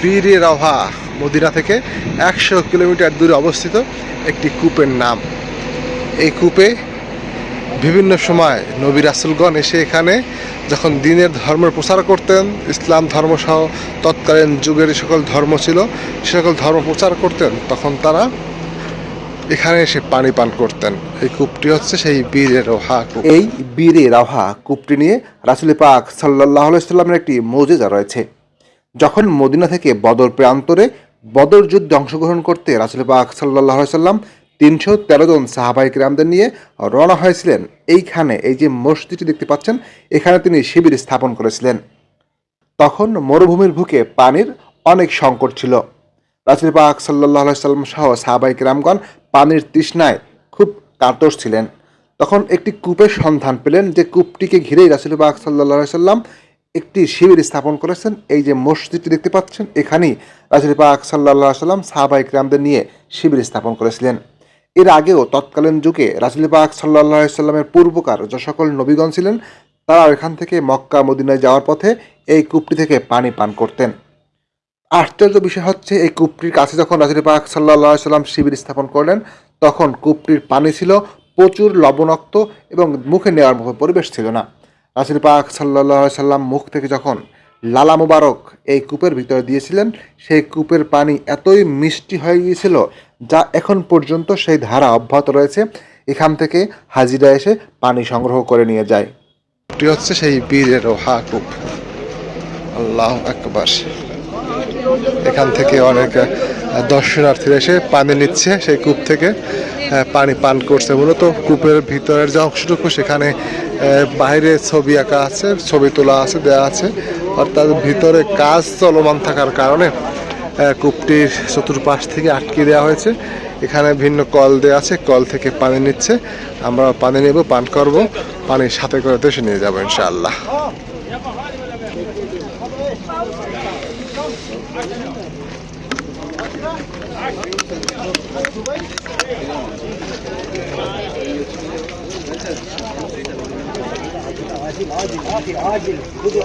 বীরে Rabha Medina থেকে একশো kilometre দূরে অবস্থিত একটি কূপের নাম। এই কূপে বিভিন্ন সময় নবী রাসুলগণ এসে এখানে যখন দিনের ধর্ম প্রচার করতেন, ইসলাম ধর্ম সহ তৎকালীন যুগের সকল ধর্ম ছিল, সে সকল ধর্ম প্রচার করতেন, তখন তারা এখানে এসে পানি পান করতেন। এই কূপটি হচ্ছে সেই বীরে রোহা কূপ। এই বীরে রাহা কূপটি নিয়ে রাসুল পাক সাল্লাহ সাল্লামের একটি মৌজেজা রয়েছে। যখন মদিনা থেকে বদর প্রান্তরে বদর যুদ্ধে অংশগ্রহণ করতে রাসুল পাক সাল্লাহ সাল্লাম তিনশো তেরো জন সাহাবাহিক রামদের নিয়ে রওনা হয়েছিলেন। এইখানে এই যে মসজিদটি দেখতে পাচ্ছেন, এখানে তিনি শিবির স্থাপন করেছিলেন। তখন মরুভূমির বুকে পানির অনেক সংকট ছিল। রাসুল পাক সাল্লাহ সাল্লাম সহ সাহাবাহিক রামগণ পানির তৃষ্ণায় খুব কাতর ছিলেন। তখন একটি কূপের সন্ধান পেলেন যে কূপটিকে ঘিরেই রাসুল পাক সাল্লাহ সাল্লাম একটি শিবির স্থাপন করেছেন। এই যে মসজিদটি দেখতে পাচ্ছেন, এখানেই রাসুল পাক সাল্লাহ সাল্লাম সাহাবাহিক রামদের নিয়ে শিবির স্থাপন করেছিলেন। এর আগেও তৎকালীন যুগে রাসুল পাক সাল্লাহ সাল্লামের পূর্বকার যে সকল নবীগণ ছিলেন তারা এখান থেকে মক্কা, মদিনায় যাওয়ার পথে এই কূপটি থেকে পানি পান করতেন। আশ্চর্য বিষয় হচ্ছে, এই কূপটির কাছে যখন রাসুল পাক সাল্লাহ সাল্লাম শিবির স্থাপন করলেন, তখন কূপটির পানি ছিল প্রচুর লবণাক্ত এবং মুখে নেওয়ার মতো পরিবেশ ছিল না। রাসুল পাক সাল্লাহ সাল্লাম মুখ থেকে যখন লালা মুবারক এই কূপের ভিতরে দিয়েছিলেন, সেই কূপের পানি এতই মিষ্টি হয়ে গিয়েছিল যা এখন পর্যন্ত সেই ধারা অব্যাহত রয়েছে। এখান থেকে হাজিরা এসে পানি সংগ্রহ করে নিয়ে যায়। হচ্ছে সেই বীরের হা কূপ। আল্লাহ আকবার। এখান থেকে অনেক আহ, দর্শনার্থীরা এসে পানি নিচ্ছে সেই কূপ থেকে পানি পান করছে। মূলত কূপের ভিতরের যে অংশটুকু সেখানে বাইরে ছবি আঁকা আছে ছবি তোলা আছে দেওয়া আছে। অর্থাৎ ভিতরে কাজ চলমান থাকার কারণে কূপটির চতুর্পাশ থেকে আটকে দেওয়া হয়েছে। এখানে ভিন্ন কল দেওয়া আছে কল থেকে পানি নিচ্ছে। আমরা পানি নেব পান করব। পানি সাথে করে দেশে নিয়ে যাব ইনশাআল্লাহ। عاجل عاجل عاجل خذوا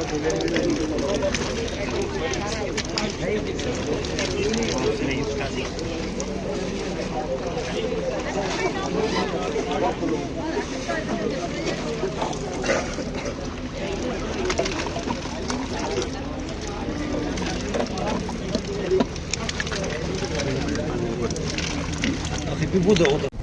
Bu da.